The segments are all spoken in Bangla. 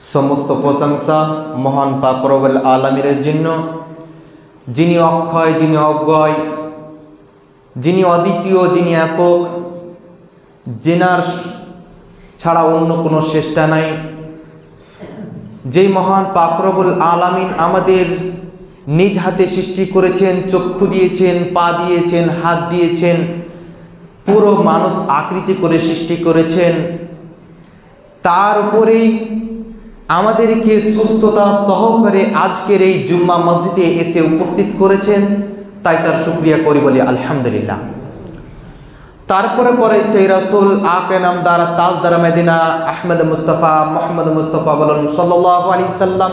সমস্ত প্রশংসা মহান পাকরবল আলমীর জন্য। যিনি অক্ষয়, যিনি অজ্ঞয় যিনি অদ্বিতীয়, যিনি একক, জেনার ছাড়া অন্য কোনো চেষ্টা নাই। যেই মহান পাকরবুল আলামিন আমাদের নিজ হাতে সৃষ্টি করেছেন, চক্ষু দিয়েছেন, পা দিয়েছেন, হাত দিয়েছেন, পুরো মানুষ আকৃতি করে সৃষ্টি করেছেন, তার উপরেই আমাদেরকে সুস্থতা সহকারে আজকের এই জুম্মা মসজিদে এসে উপস্থিত করেছেন, তাই তার শুক্রিয়া করি বলি, আলহামদুলিল্লাহ। তারপরে পরে সেই রাসুল আকে নামদার তাজদার Medina Ahmed Mustafa, Mohammad Mustafa বলুন সাল্লাহ আলি সাল্লাম।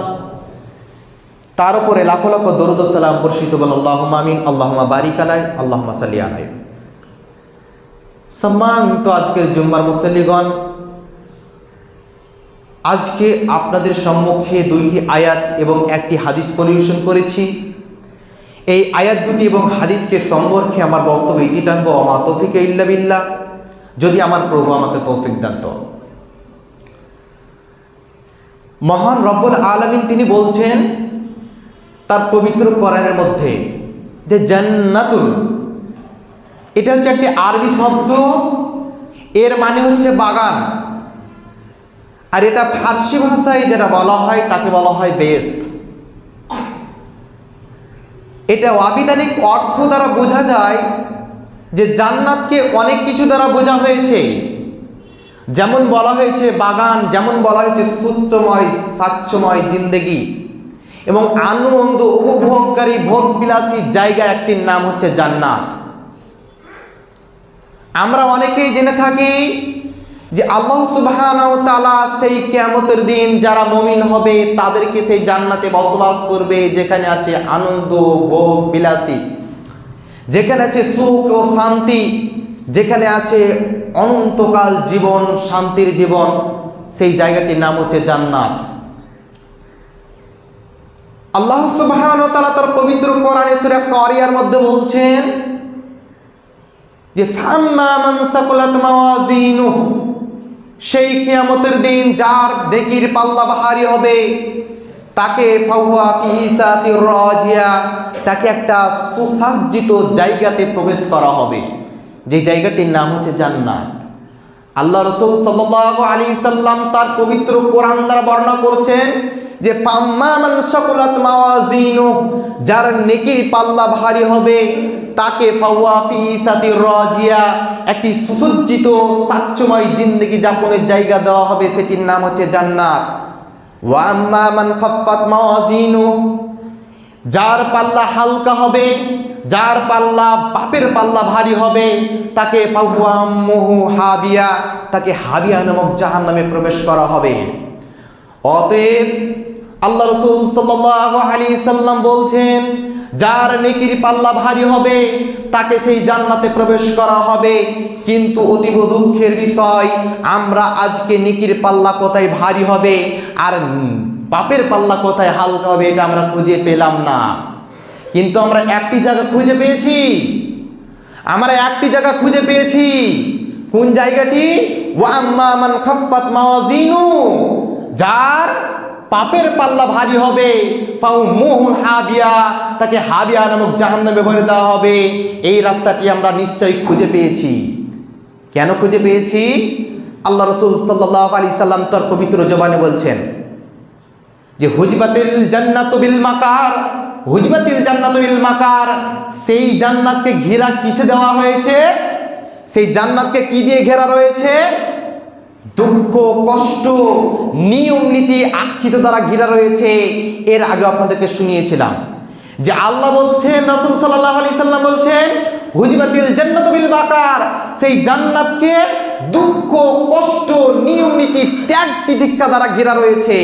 তার উপরে লাখো লাখো দরুদ সালাম বর্ষিত বল আল্লাহ আমিন আল্লাহমা বারিক আলাই আল্লাহমা সাল্লি আলাই সম্মানিত আজকের জুম্মার মুসল্লিগণ আজকে আপনাদের সম্মুখে দুইটি আয়াত এবং একটি হাদিস পরিবেশন করেছি। এই আয়াত দুটি এবং হাদিসকে সম্পর্কে আমার বক্তব্য ইতি টানবো আমা তৌফিক ইল্লা বিল্লাহ যদি আমার প্রভু আমাকে তৌফিক দান তো মহান রব্বুল আলমিন তিনি বলছেন তার পবিত্র কোরআনের মধ্যে যে জান্নাতুল এটা হচ্ছে একটি আরবি শব্দ, এর মানে হচ্ছে বাগান। আর এটা ফার্সি ভাষায় যেটা বলা হয়, তাকে বলা হয় বেস্ট এটা অবিধানিক অর্থ দ্বারা বোঝা যায় যে জান্নাতকে অনেক কিছু দ্বারা বোঝা হয়েছে। যেমন বলা হয়েছে বাগান, যেমন বলা হয়েছে সুচ্চময় স্বাচ্ছময় জিন্দেগি। এবং আনন্দ উপভোগকারী ভোগ ভোগবিলাসী জায়গা একটির নাম হচ্ছে জান্নাত। আমরা অনেকেই জেনে থাকি যে আল্লাহ সুবহানাহু তাআলা সেই কিয়ামতের দিন যারা মমিন হবে তাদেরকে সেই জান্নাতে বসবাস করবে, যেখানে আছে আনন্দ, ভোগ, বিলাসী। যেখানে আছে সুখ ও শান্তি, যেখানে আছে অনন্তকাল জীবন, শান্তির জীবন, সেই জায়গাটির নাম হচ্ছে জান্নাত। আল্লাহ সুবহানাহু তাআলা তার পবিত্র কোরআনে সূরা কারিয়ার মধ্যে বলছেন যে, ফাম্মা মান সাকুলাত মাওয়াজিনুহু। সেই কিয়ামতের দিন যার নেকির পাল্লা বাহারি হবে, তাকে তাকে একটা সুসাজ্জিত জায়গাতে প্রবেশ করা হবে। যে জায়গাটির নাম হচ্ছে জান্নাত। আল্লাহ রসুল সাল্লাল্লাহু আলাইহি সাল্লাম তার পবিত্র কোরআন দ্বারা বর্ণনা করছেন যে যার নেকির পাল্লা ভারী হবে, তাকে ফাওয়া ফি ইসাতির রাজিয়া, একটি সুসজ্জিত সাচ্চময় জিন্দেগি যাপনের জায়গা দেওয়া হবে, সেটির নাম হচ্ছে জান্নাত। ওয়া আম্মা মান খাফফাত যার পাল্লা হালকা হবে যার পাল্লা বাপের পাল্লা ভারী হবে, তাকে ফাহুয়াম্মুহু হাবিয়া, তাকে হাবিয়া নামক জাহান নামে প্রবেশ করা হবে। অতএব আল্লাহ রসুল সাল্লাল্লাহু আলাইহি সাল্লাম বলছেন, যার নেকির পাল্লা ভারী হবে, তাকে সেই জান্নাতে প্রবেশ করা হবে। কিন্তু অতীব দুঃখের বিষয়, আমরা আজকে নেকির পাল্লা কোথায় ভারী হবে, আর পাপের পাল্লা কোথায় হালকা হবে, এটা আমরা খুঁজে পেলাম না। কিন্তু আমরা একটি জায়গা খুঁজে পেয়েছি। আমরা একটি জায়গা খুঁজে পেয়েছি। কোন জায়গাটি? যার পাপের পাল্লা ভারী হবে। মোহন হাবিয়া, তাকে হাবিয়া নামক জাহান্নামে ভরে দেওয়া হবে। এই রাস্তাটি আমরা নিশ্চয়ই খুঁজে পেয়েছি। কেন খুঁজে পেয়েছি? আল্লাহ রসুল সাল্লাহ আলি সাল্লাম তার পবিত্র জবানে বলছেন যে, হুজবাতিল জান্নাত বিল মাকার হুজবাতিল জান্নাতুল মাকার, সেই জান্নাতকে ঘেরা কিসে দেওয়া হয়েছে? সেই জান্নাতকে কি দিয়ে ঘেরা রয়েছে? দুঃখ, কষ্ট, নিয়ম নীতি আক্ষিত দ্বারা ঘেরা রয়েছে। এর আগে আপনাদেরকে শুনিয়েছিলাম যে আল্লাহ বলছেন, রসুল সাল্লাহ আলি সাল্লাম বলছেন, হুজবাতিল জান্নাত বিল মাকার, সেই জান্নাতকে দুঃখ, কষ্ট, নিয়ম নীতি ত্যাগ তিতিক্ষা দ্বারা ঘেরা রয়েছে।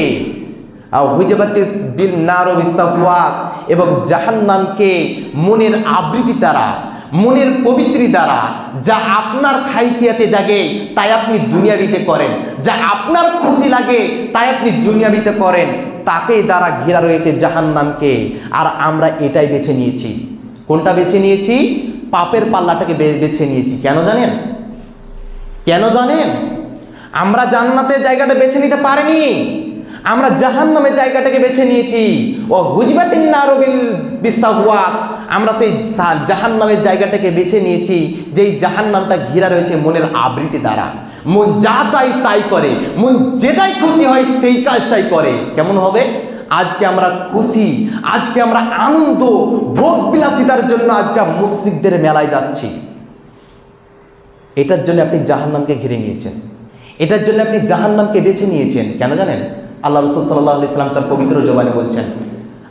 বিল নার বিসাফওয়াত এবং জাহান্নামকে মনের আবৃত্তি দ্বারা, মনের পবিত্রি দ্বারা যা আপনার খাইসিয়াতে জাগে, তাই আপনি দুনিয়াবিতে করেন। যা আপনার খুশি লাগে, তাই আপনি দুনিয়াবিতে করেন। তাকে দ্বারা ঘেরা রয়েছে জাহান্নামকে। আর আমরা এটাই বেছে নিয়েছি। কোনটা বেছে নিয়েছি? পাপের পাল্লাটাকে বেছে নিয়েছি। কেন জানেন? কেন জানেন? আমরা জান্নাতের জায়গাটা বেছে নিতে পারিনি। আমরা জাহান নামের জায়গাটাকে বেছে নিয়েছি। ও হুজবাতিন নারবিল বিস্তাহুয়াত আমরা সেই জাহান নামের জায়গাটাকে বেছে নিয়েছি, যেই জাহান নামটা ঘেরা রয়েছে মনের আবৃত্তি দ্বারা। মন যা চাই তাই করে, মন যেটাই খুশি হয় সেই কাজটাই করে। কেমন হবে? আজকে আমরা খুশি, আজকে আমরা আনন্দ ভোগ বিলাসিতার জন্য আজকে মুসলিকদের মেলায় যাচ্ছি। এটার জন্য আপনি জাহান্নামকে ঘিরে নিয়েছেন। এটার জন্য আপনি জাহান্নামকে বেছে নিয়েছেন। কেন জানেন? আল্লাহ রসুল সাল্লাহ ইসলাম তার পবিত্র জবানে বলছেন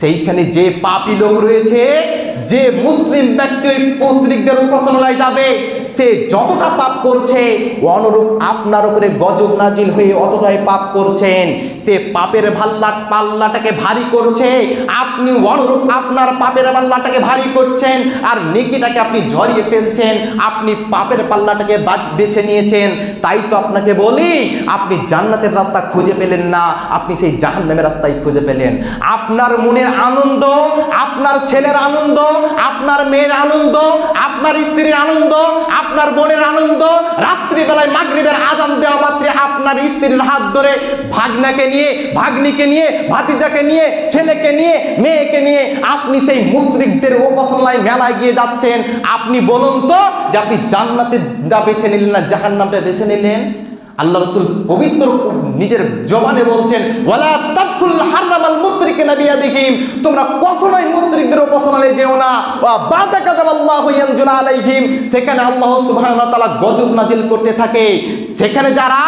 সেইখানে যে পাপি লোক রয়েছে, যে মুসলিম ব্যক্তি ওই মুশরিকদের উপাসনালয় যাবে, সে যতটা পাপ করছে, অনুরূপ আপনার উপরে গজব নাজিল হয়ে অতটাই পাপ করছেন। সে পাপের ভাল্লা পাল্লাটাকে ভারী করছে। আপনি অনুরূপ আপনার পাপের পাল্লাটাকে ভারী করছেন আর নেকিটাকে আপনি ঝরিয়ে ফেলছেন। আপনি পাপের পাল্লাটাকে বাছ- নিয়েছেন। তাই তো আপনাকে বলি, আপনি জান্নাতের রাস্তা খুঁজে পেলেন না, আপনি সেই জাহান্নামের রাস্তায় খুঁজে পেলেন। আপনার মনের আনন্দ, আপনার ছেলের আনন্দ, আপনার মেয়ের আনন্দ, আপনার স্ত্রীর আনন্দ, আপনার বোনের আনন্দ, রাত্রিবেলায় মাগরিবের আজান দেওয়া মাত্রে আপনার স্ত্রীর হাত ধরে ভাগনাকে নিয়ে ভাগ্নিকে নিয়ে, ভাতিজাকে নিয়ে, ছেলেকে নিয়ে, মেয়েকে নিয়ে আপনি সেই মুসলিকদের উপাসনায় মেলায় গিয়ে যাচ্ছেন। আপনি বলুন তো যে আপনি জান্নাতের বেছে নিলেন না, জাহান্নামটা বেছে নিলেন? আল্লাহ রসুল পবিত্র নিজের জবানে বলছেন তোমরা কখনোই যেও না। সেখানে নাজিল করতে থাকে। সেখানে যারা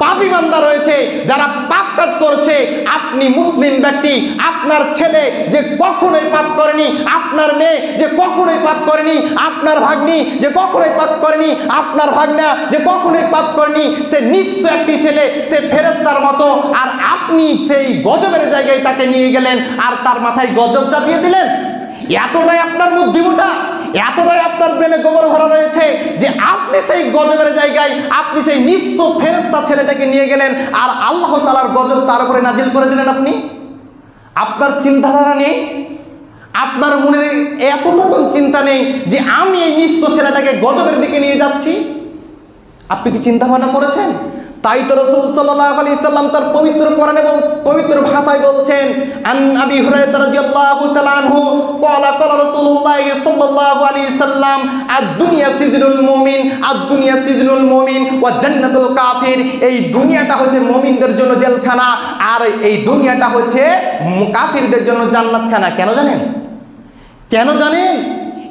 পাপী বান্দা রয়েছে, যারা পাপ কাজ করছে, আপনি মুসলিম ব্যক্তি, আপনার ছেলে যে কখনোই পাপ করেনি, আপনার মেয়ে যে কখনোই পাপ করেনি, আপনার ভাগ্নি যে কখনোই পাপ করেনি, আপনার ভাগ্না যে কখনোই পাপ করেনি, সে নিশ্চয় একটি ছেলে, সে ফেরেস্তার মতো, আর আপনি সেই গজবের জায়গায় তাকে নিয়ে গেলেন, আর তার মাথায় গজব চাপিয়ে দিলেন? এতটাই আপনার বুদ্ধিমোটা এতটাই আপনার ব্রেনে গোবর ভরা রয়েছে যে আপনি সেই গজবের জায়গায়, আপনি সেই নিত্য ফেরস্তা ছেলেটাকে নিয়ে গেলেন আর আল্লাহ তালার গজব তার উপরে নাজিল করে দিলেন আপনি? আপনার চিন্তাধারা নেই? আপনার মনে এতটুকু চিন্তা নেই যে আমি এই নিঃস্ব ছেলেটাকে গজবের দিকে নিয়ে যাচ্ছি? আপনি কি চিন্তা ভাবনা করেছেন? তাই তো রসুল সাল্লাল্লাহু আলাইহি সাল্লাম তার পবিত্র কোরআনে বল, পবিত্র ভাষায় বলছেন, আন আবি হুরায়রা রাদিয়াল্লাহু তাআলা আনহু, ক্বালা ক্বালা রাসূলুল্লাহ সাল্লাল্লাহু আলাইহি সাল্লাম, আদ-দুনিয়া সিজনুল মুমিন, আদ-দুনিয়া সিজনুল মুমিন ওয়া জান্নাতুল কাফির এই দুনিয়াটা হচ্ছে মুমিনদের জন্য জেলখানা, আর এই দুনিয়াটা হচ্ছে কাফিরদের জন্য জান্নাতখানা। কেন জানেন? কেন জানেন?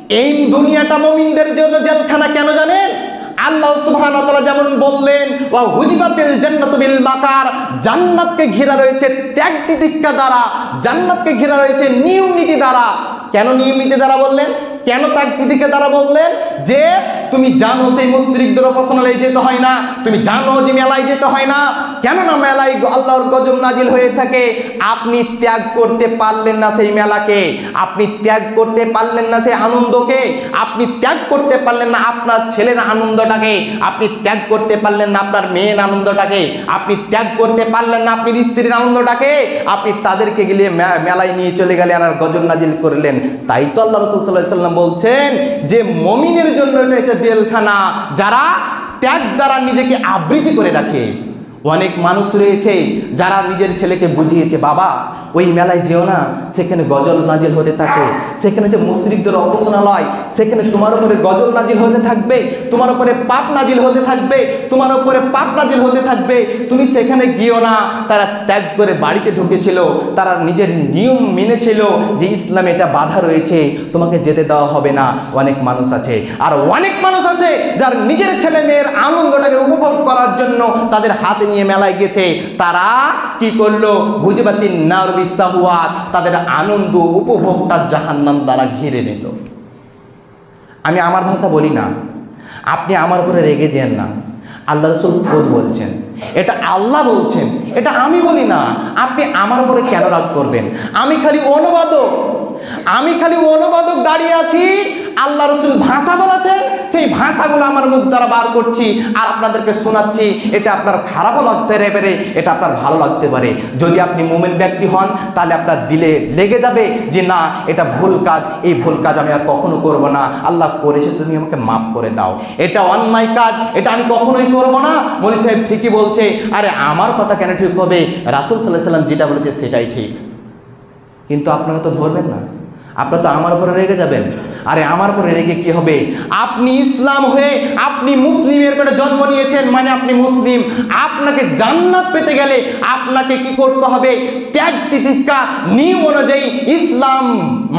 এই দুনিয়াটা মমিনদের জন্য জেলখানা, কেন জানেন? আল্লাহ সুবহান যেমন বললেন মাকার জান্নাতকে ঘেরা রয়েছে ত্যাগ দ্বারা, জান্নাতকে ঘেরা রয়েছে নিয়ম নীতি দ্বারা। কেন নিয়ম নীতি দ্বারা বললেন? কেন তার তিতিক্ষা দ্বারা বললেন যে, তুমি জানো সেই মুসরিকদের উপাসনালয়ে যেতে হয় না, তুমি জানো যে মেলায় যেতে হয় না। কেন না মেলায় আল্লাহর গজব নাজিল হয়ে থাকে, আপনি ত্যাগ করতে পারলেন না সেই মেলাকে, আপনি ত্যাগ করতে পারলেন না সেই আনন্দকে, আপনি ত্যাগ করতে পারলেন না আপনার ছেলের আনন্দটাকে, আপনি ত্যাগ করতে পারলেন না আপনার মেয়ের আনন্দটাকে, আপনি ত্যাগ করতে পারলেন না আপনি স্ত্রীর আনন্দটাকে, আপনি তাদেরকে গেলে মেলায় নিয়ে চলে গেলেন আর গজব নাজিল করলেন। তাই তো আল্লাহ রসুল সাল্লাহ সাল্লাম বলছেন যে মমিনের জন্য এটা জেলখানা যারা ত্যাগ দ্বারা নিজেকে আবৃত্তি করে রাখে। অনেক মানুষ রয়েছে যারা নিজের ছেলেকে বুঝিয়েছে, বাবা, ওই মেলায় যেও না, সেখানে গজল নাজিল হতে থাকে, সেখানে যে মুসরিকদের অপসনালয়, সেখানে তোমার উপরে গজল নাজিল হতে থাকবে, তোমার উপরে পাপ নাজিল হতে থাকবে, তোমার উপরে পাপ নাজিল হতে থাকবে, তুমি সেখানে গিয়েও না। তারা ত্যাগ করে বাড়িতে ঢুকেছিল, তারা নিজের নিয়ম মেনেছিল যে ইসলামে এটা বাধা রয়েছে, তোমাকে যেতে দেওয়া হবে না। অনেক মানুষ আছে, আর অনেক মানুষ আছে যার নিজের ছেলে মেয়ের আনন্দটাকে উপভোগ করার জন্য তাদের হাতে নিয়ে মেলায় গেছে। তারা কি করল? ভুজিবাতি নার বিশ্বাহুয়াত তাদের আনন্দ উপভোগটা জাহান্নাম দ্বারা ঘিরে নিল। আমি আমার ভাষা বলি না। আপনি আমার উপরে রেগে যেন না। আল্লাহ রসুল খোদ বলছেন। এটা আল্লাহ বলছেন। এটা আমি বলি না। আপনি আমার উপরে কেন রাগ করবেন? আমি খালি অনুবাদক। আমি খালি অনুবাদক দাঁড়িয়ে আছি। আল্লাহ রসুল ভাষা বলেছেন, সেই ভাষাগুলো আমার মুখ দ্বারা বার করছি আর আপনাদেরকে শোনাচ্ছি। এটা আপনার খারাপও লাগতে পারে, এটা আপনার ভালো লাগতে পারে। যদি আপনি মুমেন্ট ব্যক্তি হন, তাহলে আপনার দিলে লেগে যাবে যে না, এটা ভুল কাজ, এই ভুল কাজ আমি আর কখনো করব না। আল্লাহ করেছে, তুমি আমাকে মাফ করে দাও। এটা অন্যায় কাজ, এটা আমি কখনোই করব না। মনি সাহেব ঠিকই বলছে, আরে আমার কথা কেন ঠিক হবে? রাসুল সাল্লাহ সাল্লাম যেটা বলেছে সেটাই ঠিক। কিন্তু আপনারা তো ধরবেন না। আপনারা তো আমার উপরে রেগে যাবেন। আরে আমার উপরে রেগে কি হবে? আপনি ইসলাম হয়ে আপনি মুসলিমের পেটে জন্ম নিয়েছেন মানে আপনি মুসলিম। আপনাকে জান্নাত পেতে গেলে আপনাকে কি করতে হবে? ত্যাগ তিতিক্ষা নিয়ম অনুযায়ী ইসলাম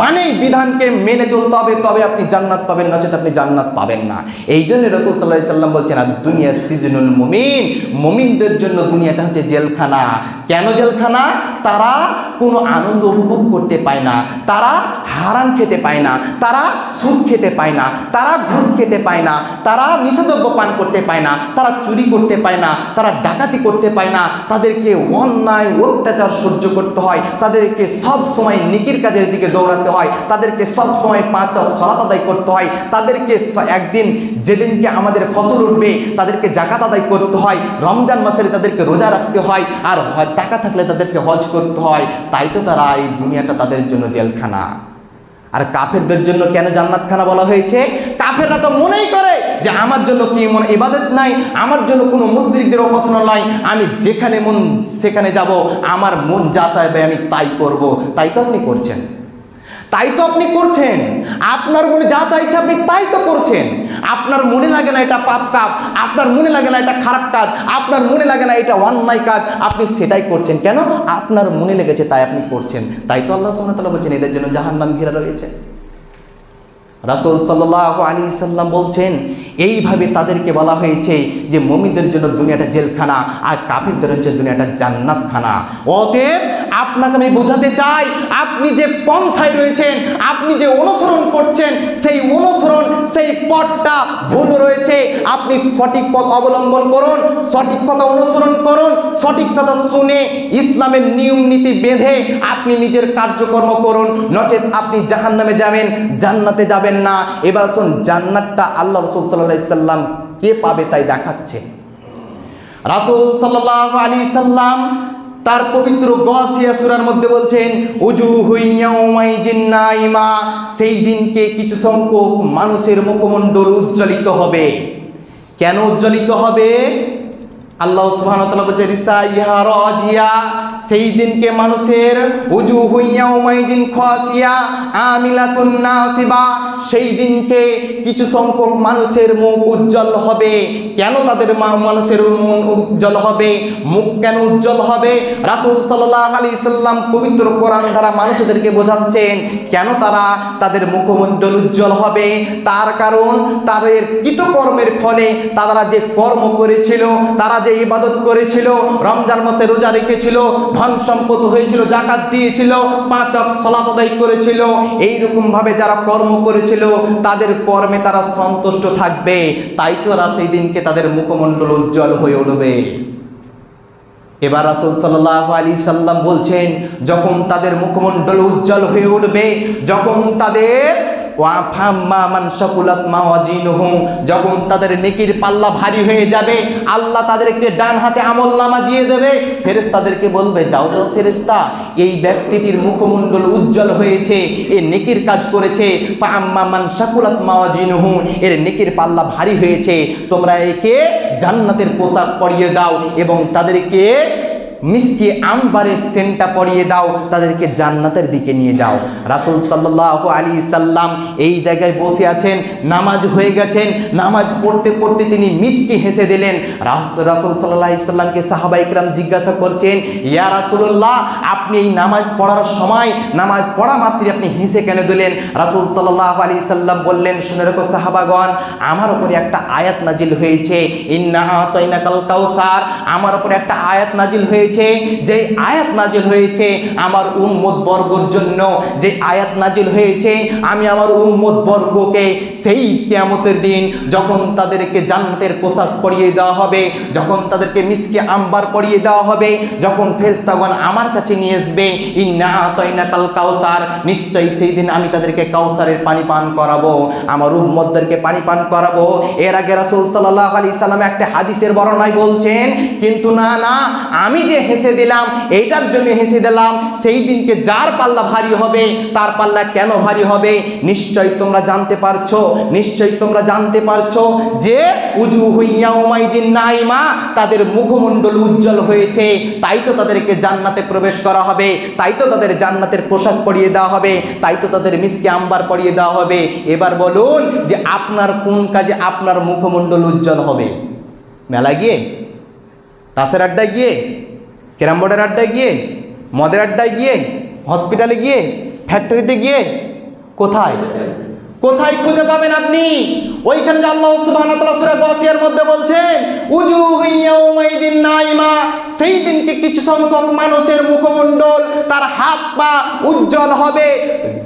মানেই বিধানকে মেনে চলতে হবে, তবে আপনি জান্নাত পাবেন নচেত আপনি জান্নাত পাবেন না। এই জন্য রসুল সাল্লাহ সাল্লাম বলছেন আর দুনিয়া সিজনুল মুমিন। মুমিনদের জন্য দুনিয়াটা হচ্ছে জেলখানা। কেন জেলখানা? তারা কোনো আনন্দ উপভোগ করতে পায় না, তারা হারাম খেতে পায় না, তারা সুদ খেতে পায় না, তারা ঘুষ খেতে পায় না, তারা নিষেধজ্ঞ পান করতে পায় না, তারা চুরি করতে পায় না, তারা ডাকাতি করতে পায় না, তাদেরকে অন্যায়, অত্যাচার সহ্য করতে হয়, তাদেরকে সব সময় নিকির কাজের দিকে দৌড়াতে হয়, তাদেরকে সব সময় পাঁচ সলাত আদায় করতে হয়, তাদেরকে একদিন যেদিনকে আমাদের ফসল উঠবে, তাদেরকে জাকাত আদায় করতে হয়, রমজান মাসে তাদেরকে রোজা রাখতে হয়, আর টাকা থাকলে তাদেরকে হজ করতে হয়, তাই তো তারা এই দুনিয়াটা তাদের জন্য জেলখানা। আর কাফেরদের জন্য কেন জান্নাতখানা বলা হয়েছে? কাফেররা তো মনেই করে যে আমার জন্য কি মনে ইবাদত নাই, আমার জন্য কোনো মুসলিকদের উপাসনা নাই, আমি যেখানে মন সেখানে যাব, আমার মন যা চাইবে আমি তাই করব। তাই তো আপনি করছেন। তাই তো আপনি করছেন। আপনার মনে যা চাইছে আপনি তাই তো করছেন। আপনার মনে লাগে না এটা পাপ কাজ, আপনার মনে লাগে না এটা খারাপ কাজ, আপনার মনে লাগে না এটা অন্যায় কাজ, আপনি সেটাই করছেন। কেন? আপনার মনে লেগেছে তাই আপনি করছেন। তাই তো আল্লাহ সুবহানাহু বলছেন, এদের জন্য জাহান্নাম ঘেরা রয়েছে। রাসূল সাল্লাহ আলী সাল্লাম বলছেন, এইভাবে তাদেরকে বলা হয়েছে যে মমিদের জন্য দুনিয়াটা জেলখানা আর কাফিরদের হচ্ছে দুনিয়াটা জান্নাতখানা। অতএব আপনাকে আমি বোঝাতে চাই, আপনি যে পন্থায় রয়েছেন, আপনি যে অনুসরণ করছেন সেই সেই পথটা ভুল রয়েছে, আপনি সঠিক পথ অবলম্বন করুন, সঠিক কথা অনুসরণ করুন, সঠিক কথা শুনে ইসলামের নিয়ম নীতি বেঁধে আপনি নিজের কার্যকর্ম করুন। নচেত আপনি জাহান্নামে যাবেন, জান্নাতে যাবেন না। এবার শুন জান্নাতটা আল্লাহ রসুল সাল্লাহ সাল্লাম কে পাবে তাই দেখাচ্ছে। রাসূল সাল্লাল্লাহু আলাইহি সাল্লাম তার পবিত্র গসিয়াসুরার মধ্যে বলছেন উজু হুইয়াউমাইজিন নাইমা সেই দিনকে কিছু সংখ্যক মানুষের মুখমণ্ডল উজ্জ্বলিত হবে। কেন উজ্জ্বলিত হবে? আল্লাহ সুবহানাহু ওয়া বলছে রিসা ইহা রাজিয়া সেই দিনকে মানুষের উজু হুইয়াউমাইজিন খাসিয়া আমিলাতুন নাসিবা। সেই দিনকে কিছু সংখ্যক মানুষের মুখ উজ্জ্বল হবে। কেন তাদের মানুষের মুখ উজ্জ্বল হবে? মুখ কেন উজ্জ্বল হবে? রাসূল সাল্লাল্লাহু আলাইহি সাল্লাম পবিত্র কোরআন দ্বারা মানুষদেরকে বোঝাচ্ছেন, কেন তারা তাদের মুখমণ্ডল উজ্জ্বল হবে? তার কারণ তাদের কৃতকর্মের ফলে তারা যে কর্ম করেছিল, তারা যে ইবাদত করেছিল, রমজান মাসে রোজা রেখেছিল ধন সম্পদ হয়েছিল, জাকাত দিয়েছিল পাঁচ ওয়াক্ত সালাত আদায় করেছিল। এই রকম ভাবে যারা কর্ম করেছিল, তাদের কর্মে তারা সন্তুষ্ট থাকবে। তাই তো তারা সেই দিনকে তাদের মুখমণ্ডল উজ্জ্বল হয়ে উঠবে। এবার রাসূল সাল্লাল্লাহু আলাইহি সাল্লাম বলছেন, যখন তাদের মুখমণ্ডল উজ্জ্বল হয়ে উঠবে, যখন তাদের যখন তাদের নেকির পাল্লা ভারী হয়ে যাবে, আল্লাহ তাদেরকে ডান হাতে আমল নামা দিয়ে দেবে, ফেরেশতাদেরকে বলবে, যাও যাও ফেরেশতা, এই ব্যক্তিটির মুখমণ্ডল উজ্জ্বল হয়েছে, এ নেকির কাজ করেছে মান শাকুলাত মাওয়াজিনুহু, এর নেকির পাল্লা ভারী হয়েছে, তোমরা একে জান্নাতের পোশাক পরিয়ে দাও এবং তাদেরকে মিসকে আমবারের সেন্টটা পরিয়ে দাও, তাদেরকে জান্নাতের দিকে নিয়ে যাও। রাসূল সাল্লাল্লাহু আলী সাল্লাম এই জায়গায় বসে আছেন, নামাজ হয়ে গেছেন, নামাজ পড়তে পড়তে তিনি মিচকে হেসে দিলেন। রাস- রাসূল সাল্লাল্লাহু আলাইহি সাল্লামকে জিজ্ঞাসা করছেন, ইয়া রাসূলুল্লাহ, আপনি এই নামাজ পড়ার সময়, নামাজ পড়া মাত্রই আপনি হেসে কেন দিলেন? রাসূল সাল্লাহ আলাইহি সাল্লাম বললেন, শুনে রাখো সাহাবাগণ, আমার উপরে একটা আয়াত নাজিল হয়েছে, ইন্নাহা তাইনাকাল কাউসার, আমার উপরে একটা আয়াত নাজিল হয়েছে হয়েছে যে আয়াত নাজিল হয়েছে, আমার উম্মত বর্গর জন্য যে আয়াত নাজিল হয়েছে, আমি আমার উম্মত বর্গকে সেই কেয়ামতের দিন যখন তাদেরকে জান্নাতের পোশাক পরিয়ে দেওয়া হবে, যখন তাদেরকে মিসকে আম্বার পরিয়ে দেওয়া হবে, যখন ফেরেশতাগণ আমার কাছে নিয়ে আসবে, ইন্না আতাইনা কাল কাউসার নিশ্চয়ই সেই দিন আমি তাদেরকে কাউসারের পানি পান করাবো, আমার উম্মতদেরকে পানি পান করাবো। এর আগে রাসূল সাল্লাল্লাহু আলাইহি সাল্লাম একটা হাদিসের বর্ণনায় বলছেন, কিন্তু না না, আমি যে হেসে দিলাম, এইটার জন্য হেসে দিলাম, সেই দিনকে যার পাল্লা ভারী হবে, তার পাল্লা কেন ভারী হবে নিশ্চয়ই তোমরা জানতে পারছ নিশ্চয়ই তোমরা জানতে পারছ যে উজু হইয়া উমাইজিন নাইমা, তাদের মুখমণ্ডল উজ্জ্বল হয়েছে, তাই তো তাদেরকে জান্নাতে প্রবেশ করা হবে, তাই তো তাদের জান্নাতের পোশাক পরিয়ে দেওয়া হবে, তাই তো তাদের মিসকে আম্বার পরিয়ে দেওয়া হবে। এবার বলুন যে আপনার কোন কাজে আপনার মুখমণ্ডল উজ্জ্বল হবে? মেলা গিয়ে? তাসের আড্ডায় গিয়ে? ক্যারাম বোর্ডের আড্ডায় গিয়ে মদের আড্ডায় গিয়ে হসপিটালে গিয়ে ফ্যাক্টরিতে গিয়ে কোথায়? কোথায় খুঁজে পাবেন আপনি? ওইখানে যে আল্লাহ সুবহানাহু ওয়া সূরা গাসিয়ার মধ্যে বলছেন উজুহু ইয়াউমাইদিন নাইমা সেই দিনকে কিছু সংখ্যক মানুষের মুখমণ্ডল, তার হাত পা উজ্জ্বল হবে,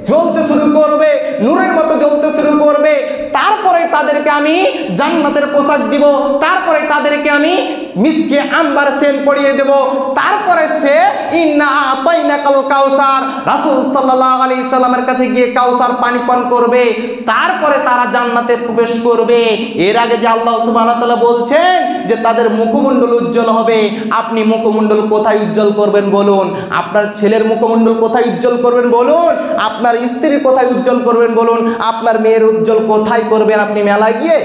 জ্বলতে শুরু করবে, নূরের মতো জ্বলতে শুরু করবে। তারপরে তাদেরকে আমি জান্নাতের পোশাক দিব, তারপরে তাদেরকে আমি মিসকে আম্বার সেন পরিয়ে দেব। তারপরে সে, ইন্না আতাইনা কাল কাউসার রাসূল সাল্লাল্লাহু আলাইহি সাল্লামের কাছে গিয়ে কাউসার পানি পান করবে। তারপরে তারা জান্নাতে প্রবেশ করবে। এর আগে যে আল্লাহ তাআলা বলছেন যে তাদের মুখমণ্ডল উজ্জ্বল হবে, আপনি মুখমণ্ডল কোথায় উজ্জ্বল করবেন বলুন? আপনার ছেলের মুখমণ্ডল কোথায় উজ্জ্বল করবেন বলুন? আপনার স্ত্রী কোথায় উজ্জ্বল করবেন বলুন? আপনার মেয়ের উজ্জ্বল কোথায় করবেন আপনি মেলায় গিয়ে?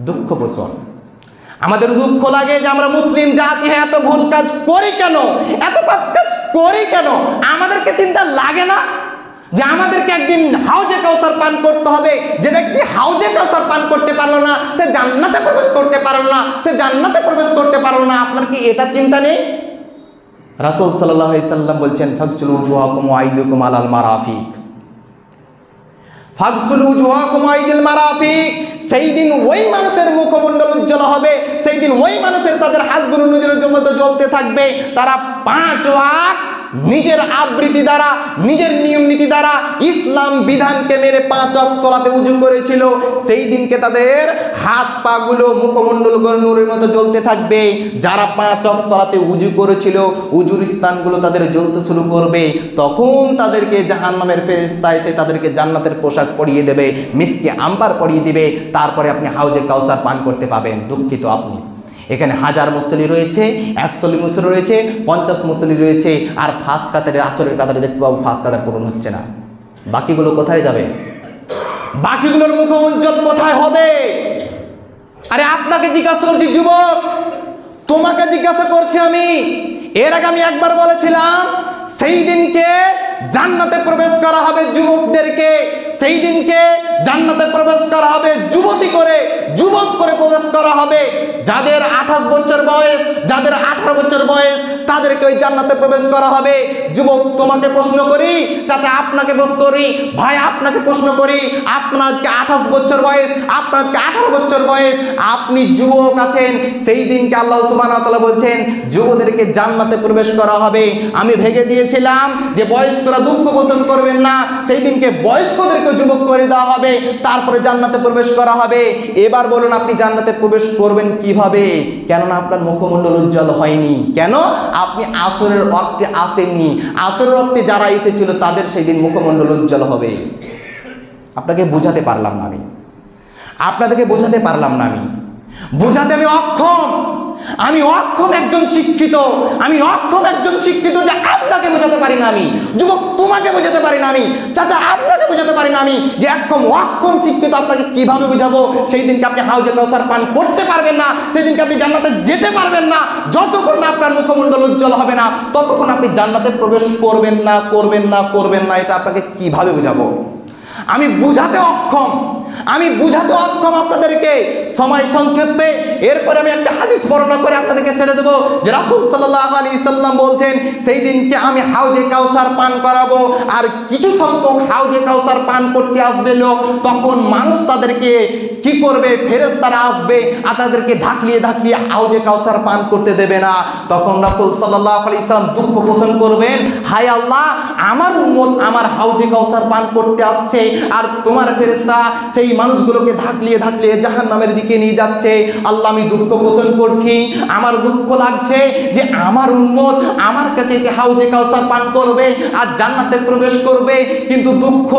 দুঃখ পোষণ। আমাদের দুঃখ লাগে যে আমরা মুসলিম জাতি হ্যাঁ এত ভুল কাজ করি কেন? এত পাপ কাজ করি কেন? আমাদেরকে চিন্তা লাগে না? যে আমাদেরকে একদিন হাউজে কাউসার পান করতে হবে। যে ব্যক্তি হাউজে কাউসার পান করতে পারল না, সে জান্নাতে প্রবেশ করতে পারল না, সে জান্নাতে প্রবেশ করতে পারল না। আপনার কি এটা চিন্তা নেই? রাসূল সাল্লাম বলছেন ফাকসুলু উজুহাকুম ওয়া আইদুকুম আলাল মারাফিক। ফাকসুলু উজুহাকুম ওয়া আইদিল মারাফিক। সেই দিন ওই মানুষের মুখমণ্ডল উজ্জ্বল হবে। সেই দিন ওই মানুষের তাদের হাতগুলো নিজের মতো জ্বলতে থাকবে। তারা পাঁচ ওয়াক্ত নিজের আবৃত্তি দ্বারা, নিজের নিয়ম নীতি দ্বারা ইসলাম বিধানকে মেরে পাঁচ সলাতে উজু করেছিল, সেই দিনকে তাদের হাত পাগুলো মুখমণ্ডলগুলো নূরের মতো জ্বলতে থাকবে। যারা পাঁচ সলাতে উজু করেছিল, উজুর স্থানগুলো তাদের জ্বলতে শুরু করবে। তখন তাদেরকে জাহান্নামের ফেরেস্তা এসে তাদেরকে জান্নাতের পোশাক পরিয়ে দেবে, মিসকে আম্বার পরিয়ে দিবে। তারপরে আপনি হাউজে কাউসার পান করতে পাবেন। দুঃখিত আপনি। এখানে হাজার মুসলি রয়েছে, একচল্লিশ মুসলি রয়েছে, পঞ্চাশ মুসলি রয়েছে, আর ফাঁস কাতারে, আসরের কাতারে দেখতে পাবো ফাঁস কাতার পূরণ হচ্ছে না। বাকিগুলো কোথায় যাবে? বাকিগুলোর মুখ উজ্জ্বল কোথায় হবে? আরে আপনাকে জিজ্ঞাসা করছি, যুবক, তোমাকে জিজ্ঞাসা করছি আমি। এর আগে আমি একবার বলেছিলাম, সেই দিনকে জান্নাতে প্রবেশ করা হবে যুবকদেরকে। সেই দিনকে জান্নাতে প্রবেশ করা হবে যুবতী করে, যুবক করে প্রবেশ করা হবে। যাদের আঠাশ বছর বয়স, যাদের আঠারো বছর বয়স, তাদেরকে ওই জান্নাতে প্রবেশ করা হবে। যুবক, তোমাকে প্রশ্ন করি চাচা আপনাকে প্রশ্ন করি, ভাই, আপনাকে প্রশ্ন করি, আপনার আজকে আঠাশ বছর বয়স, আপনার আজকে আঠারো বছর বয়স, আপনি যুবক আছেন, সেই দিনকে আল্লাহ ওয়া বলছেন, যুবদেরকে জান্নাতে প্রবেশ করা হবে। আমি ভেঙে দিয়েছিলাম যে বয়স্করা দুঃখ পোষণ করবেন না, সেই দিনকে বয়স্কদেরকে যুবক করে দেওয়া হবে, তারপরে জান্নাতে প্রবেশ করা হবে। এবার বলুন, আপনি জান্নাতে প্রবেশ করবেন কীভাবে? কেননা আপনার মুখমণ্ডল উজ্জ্বল হয়নি। কেন? আপনি আসরের অর্থে আসেননি। আসরের রক্তে যারা এসেছিল, তাদের সেই দিন মুখমণ্ডল উজ্জ্বল হবে। আপনাকে বোঝাতে পারলাম না আমি। আপনাদেরকে বোঝাতে পারলাম না আমি। বোঝাতে আমি অক্ষম। আমি অক্ষম একজন শিক্ষিত, আমি অক্ষম একজন শিক্ষিত যে আপনাকে বোঝাতে পারি না আমি, যুবক তোমাকে বোঝাতে পারি না আমি, চাচা আপনাকে বোঝাতে পারি না আমি, যে একদম অক্ষম শিক্ষিত আপনাকে কীভাবে বোঝাবো? সেই দিনকে আপনি হাউজে কাউসার পান করতে পারবেন না সেই দিনকে আপনি জান্নাতে যেতে পারবেন না, যতক্ষণ না আপনার মুখমণ্ডল উজ্জ্বল হবে না, ততক্ষণ আপনি জান্নাতে প্রবেশ করবেন না করবেন না করবেন না, এটা আপনাকে কীভাবে বুঝাবো? আমি বুঝাতে অক্ষম। আমি বুঝাতে অক্ষম আপনাদেরকে। সময় সংক্ষেপে এরপরে আমি একটা হাদিস বর্ণনা করে আপনাদেরকে ছেড়ে দেবো যে রাসুল সাল্লাহ আলী সাল্লাম বলছেন, সেই দিনকে আমি হাউজে কাউসার পান করাবো। আর কিছু সংখ্যক হাউজে কাউসার পান করতে আসবে লোক। তখন মানুষ তাদেরকে কি করবে? ফেরেস তারা আসবে আর তাদেরকে ধাকলিয়ে ধাকলিয়ে হাউজে কাউসার পান করতে দেবে না। তখন রাসুল সাল্লাহ আলী ইসলাম দুঃখ পোষণ করবেন, হায় আল্লাহ, আমার উম্মত আমার হাউজে কাউসার পান করতে আসছে। আর তোমার ফেরেস্তা সেই মানুষগুলোকে ধাকলিয়ে ধাকলিয়ে জাহান নামের দিকে নিয়ে যাচ্ছে। আল্লাহ, আমি দুঃখ পোষণ করছি। আমার দুঃখ লাগছে যে আমার উন্মত আমার কাছে যে হাউজে কাউসার পান করবে আর জান্নাতে প্রবেশ করবে। কিন্তু দুঃখ,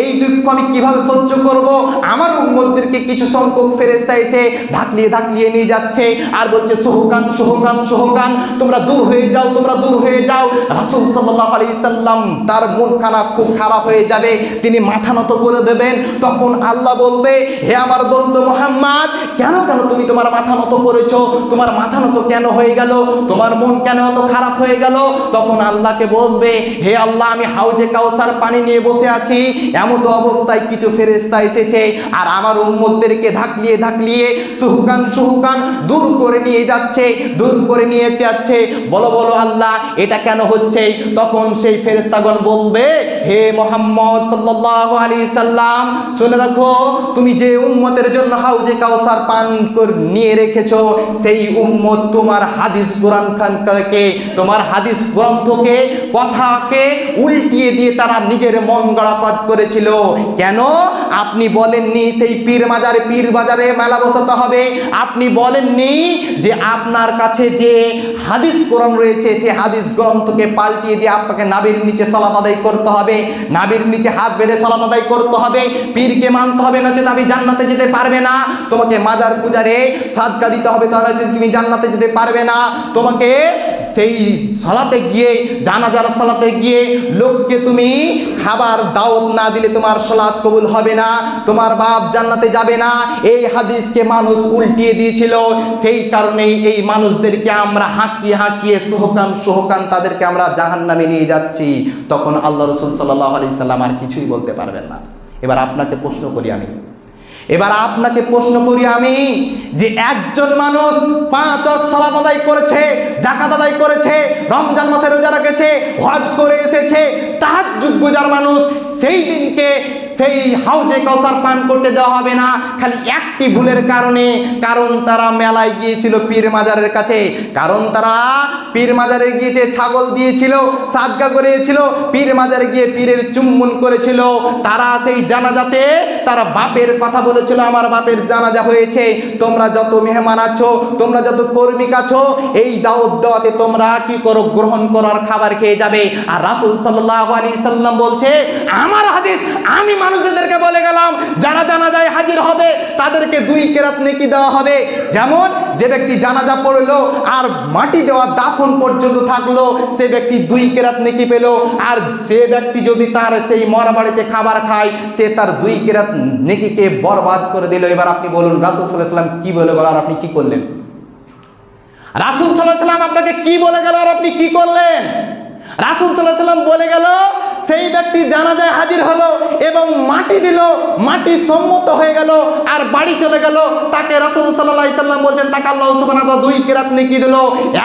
এই দুঃখ আমি কীভাবে সহ্য করব? আমার উন্মতদেরকে কিছু সংখ্যক ফেরেস্তা এসে ধাকলিয়ে ধাকলিয়ে নিয়ে যাচ্ছে আর বলছে সোহকান সোহকান সোহকান তোমরা দূর হয়ে যাও, তোমরা দূর হয়ে যাও। রাসুল সাল্লাহ আলি সাল্লাম তার মনখানা খুব খারাপ হয়ে যাবে। তিনি মাথা নত করে দেবেন, তখন আল্লাহ বলবে, হে আমার দোস্ত মোহাম্মদ, কেন কেন তুমি তোমার মাথা নত করেছ? তোমার মাথা নত কেন হয়ে গেল? তোমার মন কেন এত খারাপ হয়ে গেল? তখন আল্লাহকে বলবে, হে আল্লাহ, আমি হাউজে কাউসার পানি নিয়ে বসে আছি, এমন তো অবস্থায় কিছু ফেরেস্তা এসেছে, আর আমার উম্মতদেরকে ধাকলিয়ে ধাকলিয়ে সুহুকান সুহুকান দূর করে নিয়ে যাচ্ছে, দূর করে নিয়ে যাচ্ছে। বলো বলো, আল্লাহ, এটা কেন হচ্ছে? তখন সেই ফেরেস্তাগণ বলবে, হে মোহাম্মদ সাল্লাল্লাহু আলাইহি সাল্লাম, শুনে রাখো, তুমি যে উম্মতের জন্য হাউজে কাউসার পান নিয়ে রেখেছো, সেই উম্মত তোমার হাদিস কোরআন খানকে তোমার হাদিস গ্রন্থকে, কথাকে উল্টিয়ে দিয়ে তারা নিজের মন করেছিল। কেন? আপনি বলেননি সেই পীর মাজারে, পীর বাজারে মেলা বসাতে হবে। আপনি বলেননি যে আপনার কাছে যে হাদিস কোরআন রয়েছে সেই হাদিস গ্রন্থকে পাল্টিয়ে দিয়ে আপনাকে নাবির নিচে সলাত আদায় করতে হবে। নাবির নিচে হাত বেঁধে সলাত আদায় করতে হবে, পীরকে মানতে হবে, না যে আমি জান্নাতে যেতে পারবে না। তোমাকে মাজার পূজারে সাদকা দিতে হবে, তাহলে তুমি জান্নাতে যেতে পারবে না। তোমাকে সেই সলাতে গিয়ে, জানাজার সলাতে গিয়ে লোককে তুমি খাবার দাওয়াত না দিলে তোমার সলাৎ কবুল হবে না, তোমার বাপ জান্নাতে যাবে না। এই হাদিসকে মানুষ উল্টিয়ে দিয়েছিল। সেই কারণেই এই মানুষদেরকে আমরা হাঁকিয়ে হাঁকিয়ে সোহকান সোহকান তাদেরকে আমরা জাহান নামে নিয়ে যাচ্ছি। তখন আল্লাহ রসুল সাল্লাহ আলি সাল্লাম আর কিছুই বলতে পারবেন না। এবার আপনাকে প্রশ্ন করি আমি। এবার আপনাকে প্রশ্ন করি আমি যে একজন মানুষ পাঁচ সালাত আদায় করেছে জাকাত আদায় করেছে, রমজান মাসে রোজা রেখেছে, হজ করে এসেছে তাহার তার বোঝার মানুষ, সেই দিনকে সেই হাউজে কৌসার পান করতে দেওয়া হবে না। খালি একটি ভুলের কারণে, কারণ তারা মেলায় গিয়েছিল পীর মাজারের কাছে। কারণ তারা পীর মাজারে গিয়েছে, ছাগল দিয়েছিল, সাদগা করেছিল, পীর মাজারে গিয়ে পীরের চুম্বন করেছিল। তারা সেই জানাজাতে তারা বাপের কথা বলেছিল, আমার বাপের জানাজা হয়েছে। তোমরা যত মেহমান আছো, তোমরা যত কর্মিক আছো, এই দাওয়াত দেওয়াতে তোমরা কি করো? গ্রহণ করার খাবার খেয়ে যাবে। আর রাসুল সাল্লাহ আলী সাল্লাম বলছে, আমার হাদিস আমি মানুষদেরকে বলে গেলাম, যারা জানাজায় হাজির হবে, তাদেরকে দুই কেরাত নেকি দেওয়া হবে। যেমন, যে ব্যক্তি জানাজা পড়ল আর মাটি দেওয়া দাফন পর্যন্ত থাকল, সে ব্যক্তি দুই কেরাত নেকি পেল। আর সে ব্যক্তি যদি তার সেই মরা বাড়িতে খাবার খায়, সে তার দুই কেরাত নেকিকে বরবাদ করে দিল। এবার আপনি বলুন, রাসুল সাল্লাম কি বলে গেল আর আপনি কি করলেন? রাসুল সাল্লাহ সাল্লাম আপনাকে কি বলে গেল আর আপনি কি করলেন? রাসুল সাল্লাহ সাল্লাম বলে গেল ব্যক্তি জানাজায় হাজির হলো এবং মাটি দিল, মাটি সম্মত হয়ে গেল আর বাড়ি চলে গেল। তাকে রাসুল সাল্লাহ সাল্লাম বলছেন, তাকে আল্লাহ তাআলা দুই কেরাত নেকি দিল।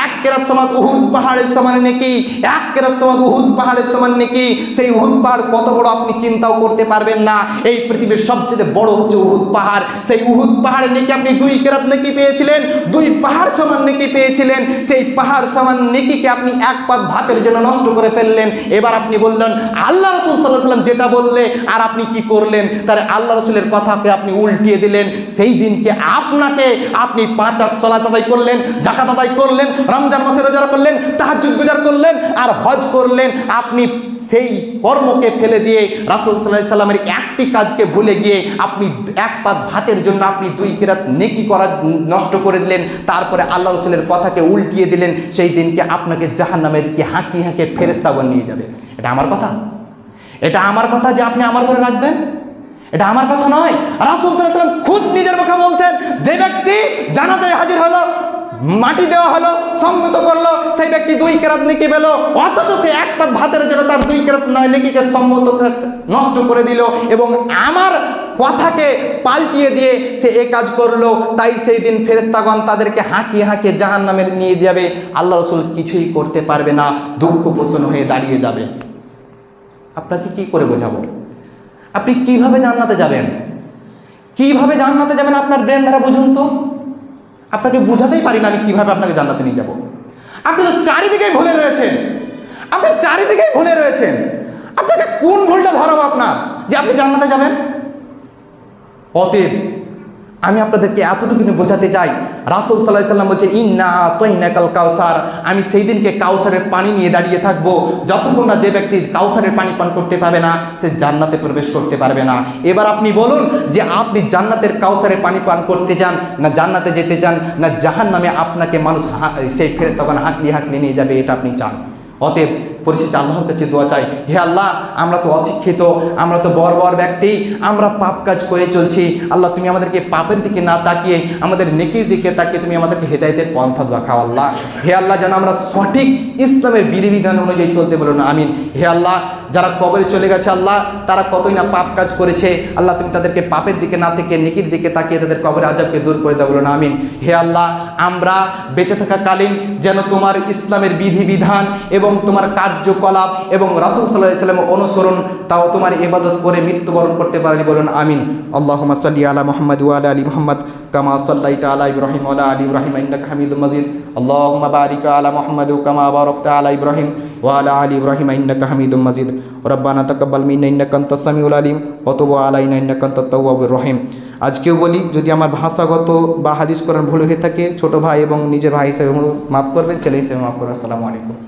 এক কেরাত সমান উহুদ পাহাড়ের সমান নেকি, এক কেরাত সমান উহুদ পাহাড়ের সমান নেকি। সেই উহুদ পাহাড় কত বড় আপনি চিন্তাও করতে পারবেন না। এই পৃথিবীর সবচেয়ে বড় হচ্ছে উহুদ পাহাড়। সেই উহুদ পাহাড়ে নেকি আপনি দুই কেরাত নেকি পেয়েছিলেন, দুই পাহাড় সমান নেকি পেয়েছিলেন। সেই পাহাড় সমান নেকিকে আপনি এক পাত ভাতের জন্য নষ্ট করে ফেললেন। এবার আপনি বললেন, আল্লাহ রসুল সাল্লাহ সাল্লাম যেটা বললে, আর আপনি কি করলেন? তাহলে আল্লাহ রসুলের কথাকে আপনি উল্টিয়ে দিলেন। সেই দিনকে আপনাকে আপনি পাঁচ আক সলাত আদায় করলেন জাকাত আদায় করলেন, রমজান মাসে রোজা করলেন তাহাজুদ গুজার করলেন, আর হজ করলেন। আপনি সেই কর্মকে ফেলে দিয়ে রাসুল সাল্লাহ সাল্লামের একটি কাজকে ভুলে গিয়ে আপনি এক পাত ভাতের জন্য আপনি দুই কেরাত নেকি করা নষ্ট করে দিলেন। তারপরে আল্লাহ রসুলের কথাকে উল্টিয়ে দিলেন। সেই দিনকে আপনাকে জাহান নামের দিকে হাঁকি হাঁকে ফেরেস্তাগণ নিয়ে যাবে। এটা আমার কথা? এটা আমার কথা যে আপনি আমার করে রাখবেন? এটা আমার কথা নয়। রাসুল সাল্লাম খুদ নিজের মুখে বলছেন, যে ব্যক্তি জানাতে হাজির হলো, মাটি দেওয়া হলো, সম্মত করল, সেই ব্যক্তি দুই কেরাত নেকি পেল, অথচ সে এক পাত ভাতের জন্য তার দুই কেরাত নয় নেকিকে সম্মত নষ্ট করে দিল এবং আমার কথাকে পাল্টিয়ে দিয়ে সে এ কাজ করল, তাই সেই দিন ফেরেস্তাগণ তাদেরকে হাঁকিয়ে হাঁকিয়ে জাহান নামের নিয়ে যাবে। আল্লাহ রসুল কিছুই করতে পারবে না, দুঃখ পোষণ হয়ে দাঁড়িয়ে যাবে। আপনাকে কি করে বোঝাবো? আপনি কীভাবে জান্নাতে যাবেন? কীভাবে জান্নাতে যাবেন আপনার ব্রেন দ্বারা বুঝুন তো? আপনাকে বোঝাতেই পারি না আমি কীভাবে আপনাকে জান্নাতে নিয়ে যাব। আপনি তো চারিদিকে ভুলে রয়েছেন। আপনি চারিদিকেই ভুলে রয়েছেন। আপনাকে কোন ভুলটা ধরাবো আপনার? যে আপনি জান্নাতে যাবেন? অতএব আমি আপনাদেরকে এতটুকু বোঝাতে চাই। রাসুল সাল্লাহ সাল্লাম বলছেন, ইন্না তৈনাকাল কাউসার। আমি সেই দিনকে কাউসারের পানি নিয়ে দাঁড়িয়ে থাকব। যতক্ষণ না যে ব্যক্তি কাউসারের পানি পান করতে পারবে না, সে জান্নাতে প্রবেশ করতে পারবে না। এবার আপনি বলুন যে আপনি জান্নাতের কাউসারের পানি পান করতে চান না জান্নাতে যেতে চান না জাহান নামে আপনাকে মানুষ সেই ফেরে তখন হাঁকলি হাঁকলি নিয়ে যাবে, এটা আপনি চান। অতএব পরিশেষে আল্লাহর কাছে দোয়া চাই, হে আল্লাহ, আমরা তো অশিক্ষিত, আমরা তো বড় ব্যক্তি, আমরা পাপ কাজ করে চলছি। আল্লাহ, তুমি আমাদেরকে পাপের দিকে না তাকিয়ে, আমাদের নেকির দিকে তাকিয়ে তুমি আমাদেরকে হেদায়তের পন্থা দেখাও আল্লাহ। হে আল্লাহ, যেন আমরা সঠিক ইসলামের বিধিবিধান অনুযায়ী চলতে বলো না, আমিন। হে আল্লাহ, যারা কবরে চলে গেছে, আল্লাহ, তারা কতই না পাপ কাজ করেছে, আল্লাহ, তুমি তাদেরকে পাপের দিকে না থেকে, নেকির দিকে তাকিয়ে তাদের কবরে আজাবকে দূর করে দেবো না, আমিন। হে আল্লাহ, আমরা বেঁচে থাকাকালীন যেন তোমার ইসলামের বিধিবিধান এবং তোমার কার্যকলাপ এবং রাসুল সাল্লাহ অনুসরণ, তাও তোমার ইবাদত করে মৃত্যুবরণ করতে পারি বলুন, আমিন। আল্লাহ সাল্লি আলা মোহাম্মদ ওয়ালা আলী মোহাম্মদ, কামা সাল্লাইতা আলা ইব্রাহিম আলা আলী ইব্রাহিম হামিদুম মাজিদ। আল্লাহুম্মা বারিক আলা মোহাম্মদ কামা বারাকতা আলা ইব্রাহিম ওয়ালা আলী ইব্রাহিম, ইন্নাকা হামিদুম মাজিদ। রব্বানা মিন্না, ইন্নাকা আনতাস সামিউল আলিম আলাইনা, ইন্নাকা আনতাত তাওয়াবুর রহিম। আজকেও বলি, যদি আমার ভাষাগত বা হাদিস করার ভুল হয়ে থাকে, ছোট ভাই এবং নিজের ভাই হিসেবে মাফ করবেন, ছেলে হিসেবে মাফ করবেন। আসসালামু আলাইকুম।